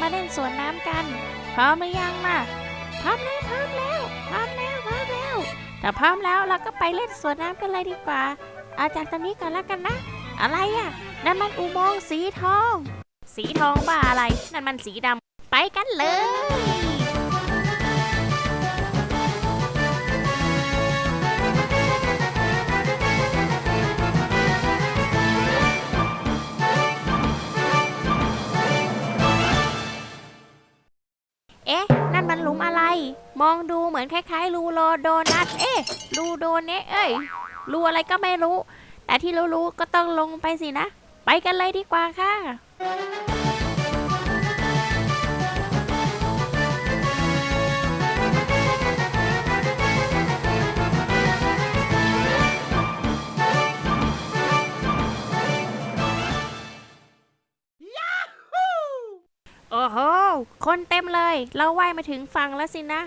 มาเล่นสวนน้ำกัน พร้อมหรือยังล่ะพร้อมแล้วพร้อมแล้วพร้อมแล้วพร้อมแล้วแต่พร้อมแล้วเราก็ไปเล่นสวนน้ำกันเลยดีกว่าเอาจากตรงนี้ก่อนแล้วกันนะ อะไรอะนั่นมันอุโมงค์สีทอง สีทองบ้าอะไร นั่นมันสีดำไปกันเลย มองดูเหมือนคล้ายๆรูโลโดนัท เอ๊ะรูโดเนะเอ้ยรูอะไรก็ไม่รู้ แต่ที่รู้ๆก็ต้องลงไปสินะ ไปกันเลยดีกว่าค่ะ โอ้โห คนเต็มเลย เราว่ายมาถึงฝั่งแล้วสินะ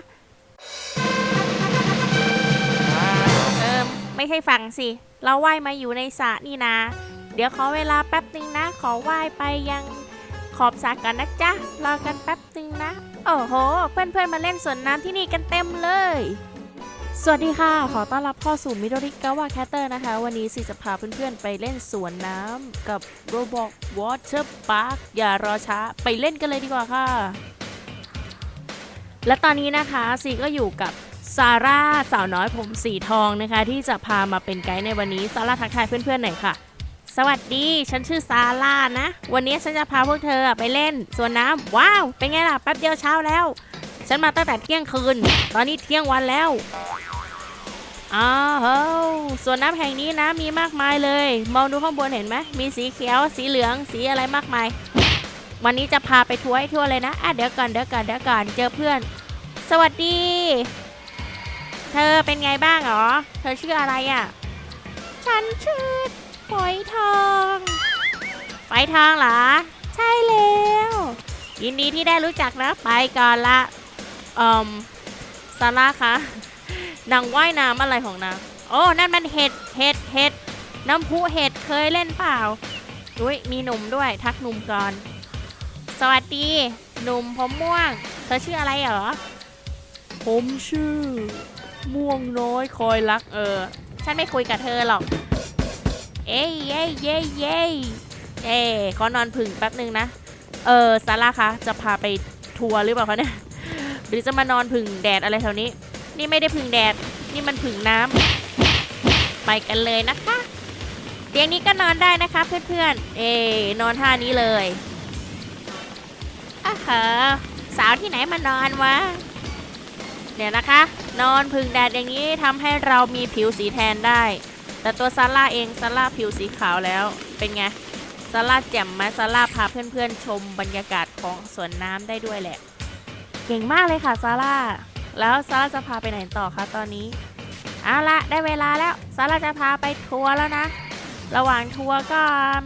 เอิมไม่ใช่ฝั่งสิ เราว่ายมาอยู่ในสระนี่นะ เดี๋ยวขอเวลาแป๊บนึงนะ ขอว่ายไปยังขอบสระกันนะจ๊ะ รอกันแป๊บนึงนะ โอ้โห เพื่อนๆมาเล่นสวนน้ำที่นี่กันเต็มเลย สวัสดีค่ะ ขอต้อนรับเข้าสู่มิโดริกาวาแคตเตอร์นะคะ วันนี้สิจะพาเพื่อนๆ ไปเล่นสวนน้ำกับ Roblox Water Park อย่ารอช้า ไปเล่นกันเลยดีกว่าค่ะ และตอนนี้นะคะซีก็อยู่กับซาร่าสาวน้อยผมสีทองนะคะ ที่จะพามาเป็นไกด์ในวันนี้ ซาร่าทักทายเพื่อนๆหน่อยค่ะ สวัสดี ฉันชื่อซาร่านะ วันนี้ฉันจะพาพวกเธอไปเล่นสวนน้ำว้าว เป็นไงล่ะ แป๊บเดียวเช้าแล้ว ฉันมาตั้งแต่เที่ยงคืน ตอนนี้เที่ยงวันแล้ว อ้าวส่วนน้ำแห่งนี้นะมีมากมายเลย มองดูข้างบนเห็นไหมมีสีเขียว สีเหลืองสีอะไรมากมาย วันนี้จะพาไปทัวร์ให้ทั่วเลยนะอะเดี๋ยวก่อนเดี๋ยวก่อนเดี๋ยวก่อนเจอเพื่อน สวัสดี เธอเป็นไงบ้างหรอ เธอชื่ออะไรอะ ฉันชื่อฝอยทองฝอยทองเหรอ ใช่แล้วยินดีที่ได้รู้จักนะไปก่อนละอืมซาร่าคะ นางว่ายน้ำอะไรของนางโอ้นั่นมันเห็ดเห็ดเห็ดน้ำพุเห็ดเคยเล่นเปล่าอุ้ยมีหนุ่มด้วยทักหนุ่มก่อน สวัสดี หนุ่มผมม่วง เธอชื่ออะไรเหรอ ผมชื่อ ม่วงน้อยคอยรักเออ ฉันไม่คุยกับเธอหรอก เอ้ยเย้ยเย้ยเย้เอ้ขอนอนผึ่งแป๊บนึงนะ เออซาร่าคะจะพาไปทัวร์หรือเปล่าคะเนี่ย หรือจะมานอนผึ่งแดดอะไรแถวนี้ นี่ไม่ได้ผึ่งแดด นี่มันผึ่งน้ำไปกันเลยนะคะ เตียงนี้ก็นอนได้นะคะเพื่อนๆ เอนอนท่านี้เลยอะเหอสาวที่ไหนมานอนวะ เดี๋ยวนะคะ นอนผึ่งแดดอย่างนี้ทำให้เรามีผิวสีแทนได้ แต่ตัวซาร่าเองซาร่าผิวสีขาวแล้ว เป็นไงซาร่าแจ่มไหมซาร่าพาเพื่อนๆชมบรรยากาศของสวนน้ำได้ด้วยแหละ เก่งมากเลยค่ะซาร่า แล้วซาร่าจะพาไปไหนต่อคะตอนนี้เอาละได้เวลาแล้วซาร่าจะพาไปทัวร์แล้วนะ ระหว่างทัวร์ก็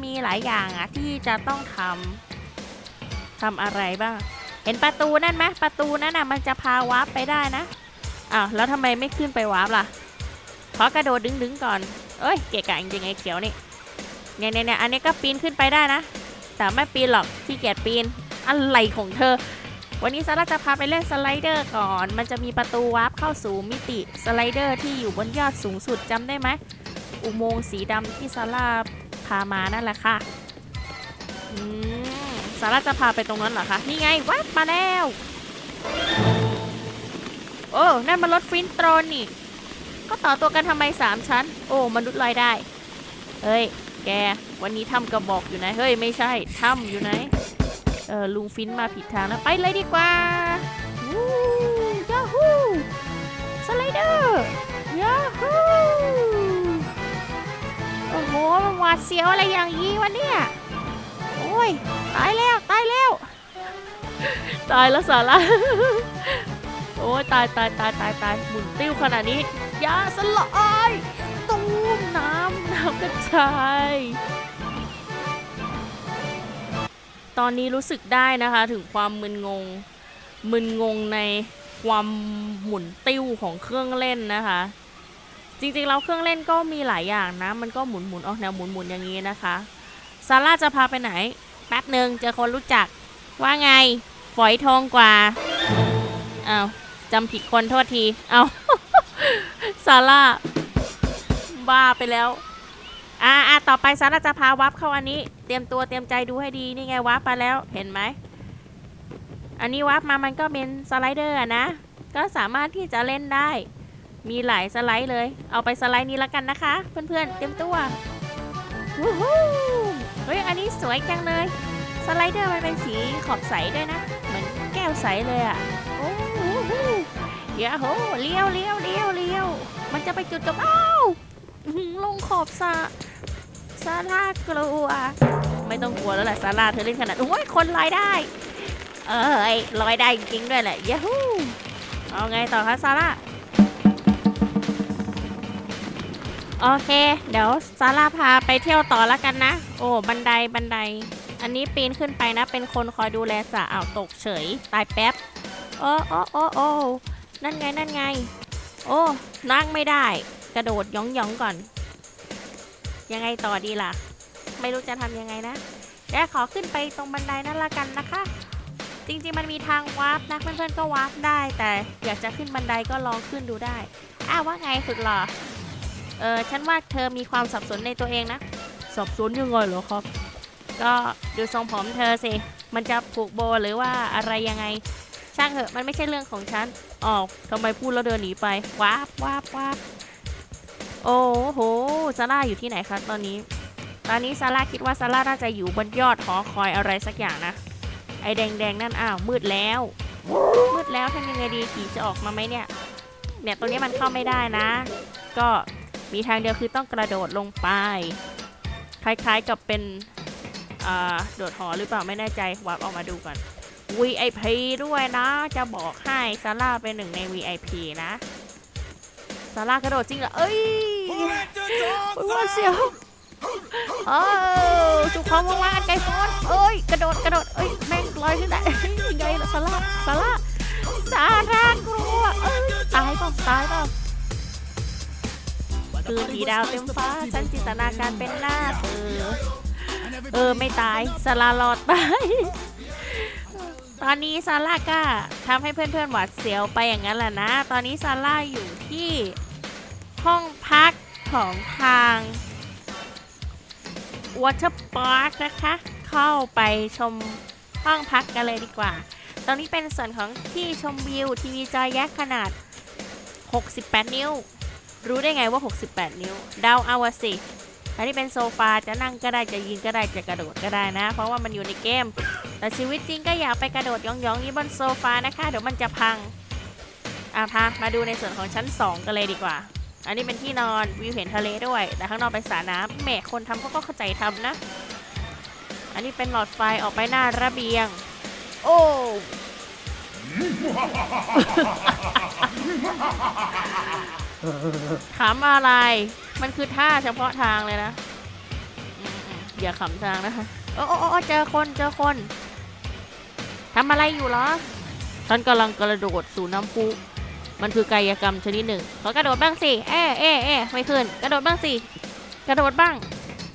มีหลายอย่างอะที่จะต้องทำทำอะไรบ้าง เห็นประตูนั่นไหมประตูนั่นน่ะมันจะพาวาร์ปไปได้นะอ้าวแล้วทำไมไม่ขึ้นไปวาร์ปล่ะขอกระโดดดึงๆก่อน เอ้ยเกะกะจริงๆไอ้เขียวนี่เนี่ยเนี่ยเนี่ยอันนี้ก็ปีนขึ้นไปได้นะ แต่ไม่ปีนหรอกขี้เกียจปีน อะไรของเธอ วันนี้ซาร่าจะพาไปเล่นสไลเดอร์ก่อน มันจะมีประตูวาร์ปเข้าสู่มิติสไลเดอร์ที่อยู่บนยอดสูงสุดจำได้ไหม อุโมงค์สีดำที่ซาร่าพามานั่นแหละค่ะซาร่าจะพาไปตรงนั้นเหรอคะ นี่ไงวับมาแล้ว โอ้นั่นมันรถฟินโตรนนี่ ก็ต่อตัวกันทำไมสามชั้น โอ้ มนุษย์ลอยได้ เฮ้ย แก วันนี้ทำกระบอกอยู่ไหน เฮ้ย ไม่ใช่ถ้ำอยู่ไหน เออลุงฟินมาผิดทางแล้วไปเลยดีกว่าวู้ยาฮูสไลเดอร์ยาฮูโอ้โหมันหวาดเสียวอะไรอย่างนี้วะเนี่ยโอ้ยตายแล้วตายแล้วตายแล้วสาระโอ้ยตายตายตายตายตายหมุนติ้วขนาดนี้ยาสลายตูมน้ำน้ำกระจาย ตอนนี้รู้สึกได้นะคะถึงความมึนงง มึนงงในความหมุนติ้วของเครื่องเล่นนะคะ จริงๆแล้วเครื่องเล่นก็มีหลายอย่างนะ มันก็หมุนหมุนๆออกแนวหมุนหมุนๆอย่างนี้นะคะซาร่าจะพาไปไหน แป๊บหนึ่งเจอคนรู้จักว่าไง ฝอยทองกว่าอ้าวจำผิดคนโทษที เอาซาร่า บ้าไปแล้ว อ่าอ่าต่อไปซาร่าจะพาวับเข้าอันนี้ เตรียมตัวเตรียมใจดูให้ดีนี่ไงวับไปแล้วเห็นไหม อันนี้วับมามันก็เป็นสไลเดอร์นะ ก็สามารถที่จะเล่นได้ มีหลายสไลด์เลย เอาไปสไลด์นี้แล้วกันนะคะ เพื่อนๆ เตรียมตัววู้ฮู้เฮ้ยอันนี้สวยจังเลย สไลเดอร์มันเป็นสีขอบใสด้วยนะ เหมือนแก้วใสเลยอะ่ะโอ้โหเดี๋ยวโหเลี้ยวเลี้ยวเลี้ยวเลี้ยวมันจะไปจุดจบอ้า ลงขอบสะซาร่ากลัว ไม่ต้องกลัวแล้วแหละซาร่าเธอเล่นขนาดโอ้ยคนลอยได้ เอ้ยลอยได้จริงด้วยแหละยาฮูเอาไงต่อคะซาร่าโอเค เดี๋ยวซาร่าพาไปเที่ยวต่อแล้วกันนะ โอ้บันไดบันได อันนี้ปีนขึ้นไปนะ เป็นคนคอยดูแลสระอ้าวตกเฉย ตายแป๊บโอ้โอ้โอ้โอ้นั่นไงนั่นไง โอ้นั่งไม่ได้ กระโดดหยองหยองๆก่อน ยังไงต่อดีล่ะ ไม่รู้จะทำยังไงนะเดี๋ยวขอขึ้นไปตรงบันไดนั่นละกันนะคะ จริงๆมันมีทางวาร์ปนะเพื่อนๆก็วาร์ปได้ แต่อยากจะขึ้นบันไดก็ลองขึ้นดูได้อ้าวว่าไงสุดหล่อเออฉันว่าเธอมีความสับสนในตัวเองนะ สับสนยังไงเหรอครับ ก็ดูทรงผมเธอสิ มันจะผูกโบหรือว่าอะไรยังไง ช่างเถอะมันไม่ใช่เรื่องของฉันอ๋อทำไมพูดแล้วเดินหนีไปว้าบว้าบว้าบ โอ้โหซาร่าอยู่ที่ไหนครับตอนนี้ ตอนนี้ซาร่าคิดว่าซาร่าน่าจะอยู่บนยอดหอคอยอะไรสักอย่างนะ ไอแดงๆนั่นอ้าวมืดแล้ว มืดแล้วทำยังไงดีขี่จะออกมาไหมเนี่ย เนี่ยตรงนี้มันเข้าไม่ได้นะ ก็มีทางเดียวคือต้องกระโดดลงไป คล้ายๆกับเป็นโดดหอหรือเปล่าไม่แน่ใจวับออกมาดูก่อน VIP ด้วยนะ จะบอกให้ซาร่าเป็นหนึ่งใน VIP นะ ซาร่ากระโดดจริงเหรอเอ้ยโอ้ยว่าเสียวเออจุกความว่างๆไกลฟอนเอ้ย กระโดด กระโดด เอ้ย แม่งลอยขึ้นได้เฮ้ยยังไงล่ะซาร่าซาร่าซาร่ากลัวเอ้ยตายเปล่าตายเปล่าคือผีดาวเต็มฟ้า ฉันจินตนาการเป็นหน้าเธอ เออ ไม่ตายซาร่ารอดไปตอนนี้ซาร่าก็ทำให้เพื่อนๆหวาดเสียวไปอย่างนั้นแหละนะ ตอนนี้ซาร่าอยู่ที่ ห้องพักของทาง Water Park นะคะ เข้าไปชมห้องพักกันเลยดีกว่าตอนนี้เป็นส่วนของที่ชมวิว ทีวีจอยักษ์ขนาด 68 นิ้ว รู้ได้ไงว่า 68 นิ้ว เดาเอาอะสิอันนี้เป็นโซฟาจะนั่งก็ได้จะยืนก็ได้จะกระโดดก็ได้นะ เพราะว่ามันอยู่ในเกม แต่ชีวิตจริงก็อย่าไปกระโดดยองๆอย่างนี้บนโซฟานะคะ เดี๋ยวมันจะพังอะพามาดูในส่วนของชั้น 2 กันเลยดีกว่า อันนี้เป็นที่นอนวิวเห็นทะเลด้วย แต่ข้างนอกเป็นสระน้ำแหมคนทำเขาก็เข้าใจทำนะ อันนี้เป็นหลอดไฟออกไปหน้าระเบียง โอ้ขำอะไร มันคือท่าเฉพาะทางเลยนะ อย่าขำทางนะคะ โอ้โอ้โอ้เจอคนเจอคนทำอะไรอยู่เหรอฉันกำลังกระโดดสู่น้ำพุ มันคือกายกรรมชนิดหนึ่งขอกระโดดบ้างสิเอ๊ะเอ๊ะเอ๊ะไม่ขึ้น กระโดดบ้างสิ กระโดดบ้าง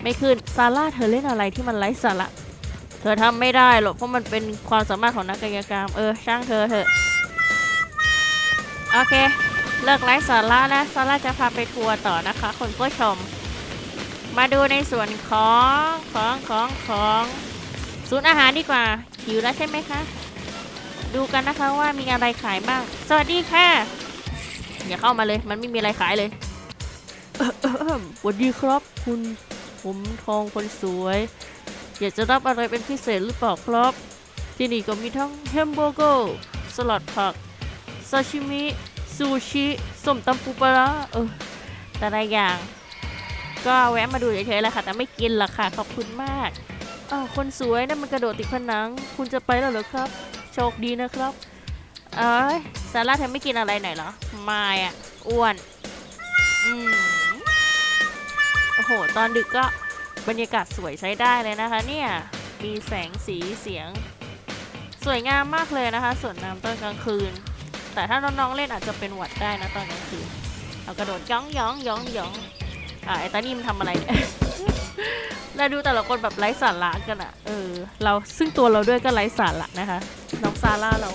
ไม่ขึ้น ซาร่าเธอเล่นอะไรที่มันไร้สาระ เธอทำไม่ได้หรอก เพราะมันเป็นความสามารถของนักกายกรรม เออ ช่างเธอเถอะ โอเค เลิกไลฟ์สาระแล้วซาร่าจะพาไปทัวร์ต่อนะคะคุณผู้ชม มาดูในส่วนของของของของศูนย์อาหารดีกว่าหิวแล้วใช่ไหมคะ ดูกันนะคะว่ามีอะไรขายบ้าง สวัสดีค่ะ อย่าเข้ามาเลย มันไม่มีอะไรขายเลยสวัสดีครับ คุณผมทองคนสวย อยากจะรับอะไรเป็นพิเศษหรือเปล่าครับ ที่นี่ก็มีทั้งแฮมเบอร์เกอร์สลัดผักซาชิมิซูชิส้มตำปูปลาเออแต่ละอย่าง ก็แวะมาดูเฉยๆแหละค่ะ แต่ไม่กินหรอกค่ะ ขอบคุณมากอ้าวคนสวยนั่นมันกระโดดติดผนัง คุณจะไปแล้วเหรอครับ โชคดีนะครับ เอ้ยซาร่าเธอไม่กินอะไรหน่อยเหรอ ไม่อะอ้วนอืมโอ้โห ตอนดึกก็บรรยากาศสวยใช้ได้เลยนะคะเนี่ย มีแสงสีเสียง สวยงามมากเลยนะคะสวนน้ำตอนกลางคืน แต่ถ้าน้องๆเล่นอาจจะเป็นหวัดได้นะตอนกลางคืน เอากระโดดย่องย่องย่องย่องอ่าไอ้ตานี่มันทำอะไรเนี่ย เราดูแต่ละคนแบบไร้สาระกันอะเออ เราซึ่งตัวเราด้วยก็ไร้สาระนะคะ น้องซาร่าเรา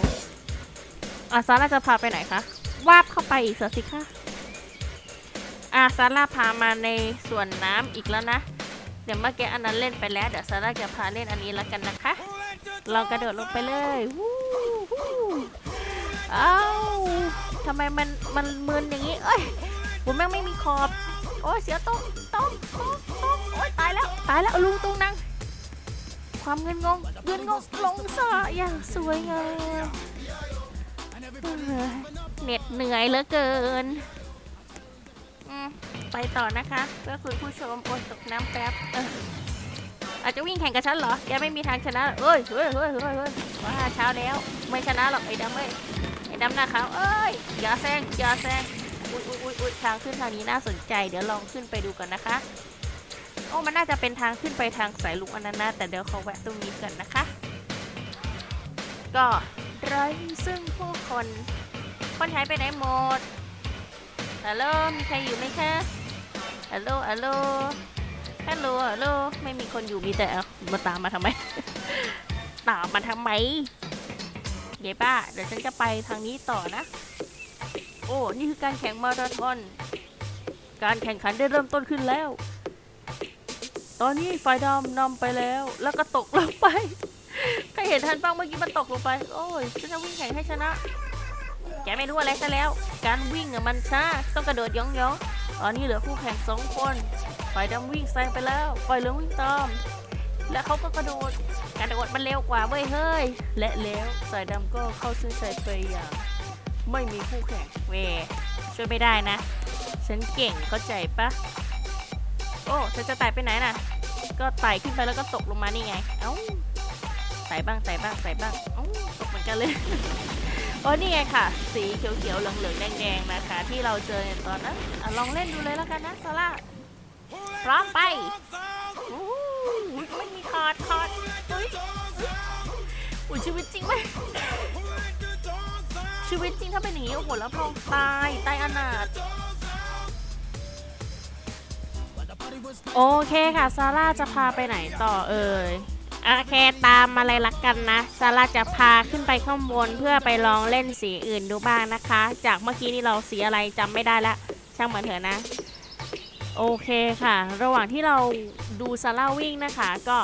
อะซาร่าจะพาไปไหนคะ วาบเข้าไปอีกสิคะอะซาร่าพามาในส่วนน้ำอีกแล้วนะ เดี๋ยวเมื่อกี้อันนั้นเล่นไปแล้ว เดี๋ยวซาร่าจะพาเล่นอันนี้แล้วกันนะคะ เรากระโดดลงไปเลยวู้ฮู้เอ้าทำไมมันมันมึนอย่างนี้ เอ้ยผมแม่งไม่มีขอบ โอ้ยเสียโต๊ะโต๊ะโต๊ะ ต๊ะโอ้ยตายแล้วตายแล้วลุงตุงนังความเงินงงเงินงงลงสะอย่างสวยงามเออเหน็ดเหนื่อยเหลือเกินไปต่อนะคะเพื่อคุณผู้ชมโอนตกน้ำแป๊บอาจจะวิ่งแข่งกับฉันเหรอ แกไม่มีทางชนะเอ้ยเฮ้ยเฮ้ยเฮ้ยเฮ้ยว้าเช้าแล้ว ไม่ชนะหรอกไอ้ดำเอ้ยไอ้ดำหน้าขาวเอ้ยอย่าแซงอย่าแซงอุ้ยอุ้ยอุ้ยอุ้ยทางขึ้นทางนี้น่าสนใจ เดี๋ยวลองขึ้นไปดูกันนะคะ อ้มันน่าจะเป็นทางขึ้นไปทางสายลุกอันนั้นนะ แต่เดี๋ยวเขอแวะตรงนี้ก่อนนะคะ ก็ไร้ซึ่งผู้คน คนหายไปไหนหมดฮัลโหลมีใครอยู่ไหมคะฮัลโหลฮัลโหลฮัลโหลฮัลโหลไม่มีคนอยู่มีแต่มาตามมาทำไม ตามมาทำไมเดี๋ยวป้า เดี๋ยวฉันจะไปทางนี้ต่อนะ โอ้ นี่คือการแข่งมาราธอน การแข่งขันได้เริ่มต้นขึ้นแล้ว ตอนนี้ฝ่ายดำนำไปแล้ว แล้วก็ตกลงไปใครเห็นทันบ้างเมื่อกี้มันตกลงไป โอ้ยฉันจะวิ่งแข่งให้ชนะ แกไม่รู้อะไรซะแล้ว การวิ่งอะมันช้าต้องกระโดดย่องๆตอนนี้เหลือคู่แข่งสองคนฝ่ายดำวิ่งแซงไปแล้วฝ่ายเหลืองวิ่งตามและเขาก็กระโดดกระโดดมันเร็วกว่าเว้ยเฮ้ย และแล้วสายดำก็เข้าเส้นชัยไปอย่าง ไม่มีคู่แข่งเวช่วยไม่ได้นะ ฉันเก่งเข้าใจปะ โอ้เธอจะไต่ไปไหนน่ะ ก็ไต่ขึ้นไปแล้วก็ตกลงมานี่ไง เอ้าไต่บ้างไต่บ้างไต่บ้างเอ้าตกเหมือนกันเลยโอ้นี่ไงค่ะ สีเขียวๆเหลืองๆแดงๆนะคะ ที่เราเจอในตอนนั้นลองเล่นดูเลยแล้วกันนะซาร่าพร้อมไปไม่มีคอร์ดคอร์ดอุ้ยอุ้ยชีวิตจริงไหมชีวิตจริงถ้าเป็นอย่างนี้โอ้โหรับรองตายตายอนาถ โอเคค่ะซาร่าจะพาไปไหนต่อเอ่ยโอเคตามมาเลยละกันนะซาร่าจะพาขึ้นไปข้างบนเพื่อไปลองเล่นสีอื่นดูบ้างนะคะ จากเมื่อกี้นี่เราสีอะไรจำไม่ได้ละช่างเหมันเถอะนะ โอเคค่ะ ระหว่างที่เราดูซาร่าวิ่งนะคะก็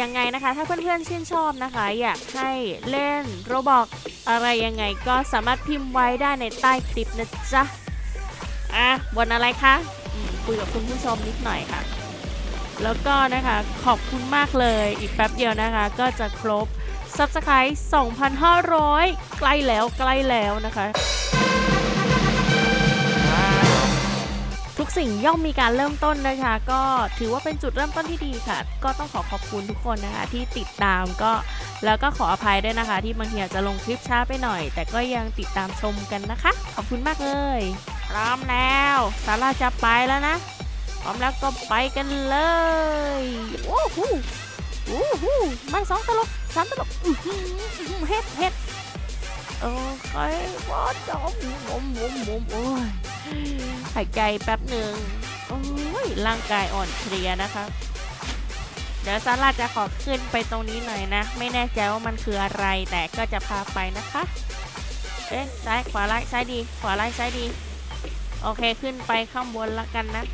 ยังไงนะคะ ถ้าเพื่อนๆชื่นชอบนะคะ อยากให้เล่นโรบอกอะไรยังไงก็สามารถพิมพ์ไว้ได้ในใต้คลิปนะจ๊ะอะบนอะไรคะ คุยกับคุณผู้ชมนิดหน่อยค่ะ แล้วก็นะคะขอบคุณมากเลยอีกแป๊บเดียวนะคะ ก็จะครบ Subscribe 2,500 ใกล้แล้วใกล้แล้วนะคะ ทุกสิ่งย่อมมีการเริ่มต้นนะคะ ก็ถือว่าเป็นจุดเริ่มต้นที่ดีค่ะ ก็ต้องขอขอบคุณทุกคนนะคะ ที่ติดตามก็แล้วก็ขออภัยด้วยนะคะ ที่บางทีอาจจะลงคลิปช้าไปหน่อย แต่ก็ยังติดตามชมกันนะคะ ขอบคุณมากเลย พร้อมแล้วซาร่าจะไปแล้วนะ พร้อมแล้วก็ไปกันเลยโอ้โหโอ้โหไม่สองตลบสามตลบเฮ็ดเฮ็ดโอเคว่าจอมหมุมหมุมมุมโอ้ยหายใจแป๊บหนึ่งโอ้ยร่างกายอ่อนเพลียนะคะเดี๋ยวซาร่าจะขอขึ้นไปตรงนี้หน่อยนะ ไม่แน่ใจว่ามันคืออะไรแต่ก็จะพาไปนะคะ เอ๊ะซ้ายขวาไล่ซ้ายดี ขวาไล่ซ้ายดี โอเคขึ้นไปข้างบนละกันนะ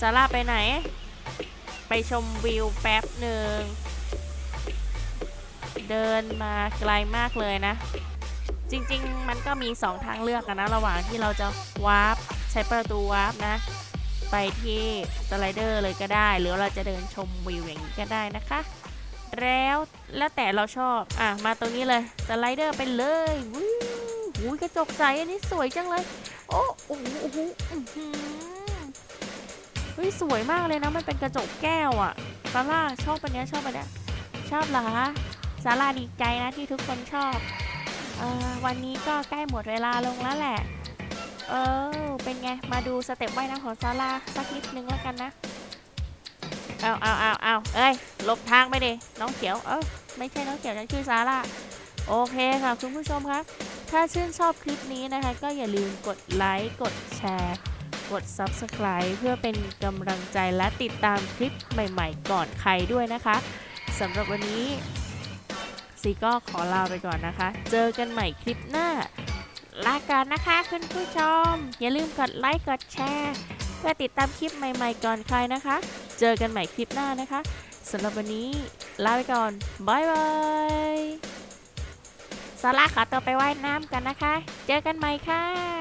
ซาร่าไปไหน ไปชมวิวแป๊บหนึ่ง เดินมาไกลมากเลยนะ จริงๆ มันก็มี 2 ทางเลือกกันนะ ระหว่างที่เราจะวาร์ปใช้ประตูวาร์ปนะ ไปที่สไลเดอร์เลยก็ได้ หรือเราจะเดินชมวิวอย่างนี้ก็ได้นะคะ แล้วแล้วแต่เราชอบ อะ มาตรงนี้เลยสไลเดอร์ไปเลยวู้หูยกระจกใสอันนี้สวยจังเลย อ้โอ้โหโอ้โหเฮ้ยสวยมากเลยนะ มันเป็นกระจกแก้วอะซาร่าชอบอันเนี้ยชอบอันเนี้ยชอบเหรอซาร่าดีใจนะที่ทุกคนชอบเออวันนี้ก็ใกล้หมดเวลาลงแล้วแหละ เออ เป็นไง มาดูสเต็ปว่ายน้ำของซาร่าสักนิดนึงแล้วกันนะ เอาเอาเอาเอาเอ้ย หลบทางไปดิ น้องเขียว เออไม่ใช่น้องเขียวฉันชื่อซาร่า โอเคค่ะ คุณผู้ชมครับ ถ้าชื่นชอบคลิปนี้นะคะ ก็อย่าลืมกดไลค์ กดแชร์ กด Subscribe เพื่อเป็นกำลังใจและติดตามคลิปใหม่ๆ ก่อนใครด้วยนะคะสำหรับวันนี้ซีก็ขอลาไปก่อนนะคะ เจอกันใหม่คลิปหน้า ลาก่อนนะคะคุณผู้ชม อย่าลืมกดไลค์ กดแชร์ เพื่อติดตามคลิปใหม่ๆ ก่อนใครนะคะ เจอกันใหม่คลิปหน้านะคะสำหรับวันนี้ลาไปก่อนบายบาย ซาร่าขอตัวไปว่ายน้ำกันนะคะ เจอกันใหม่ค่ะ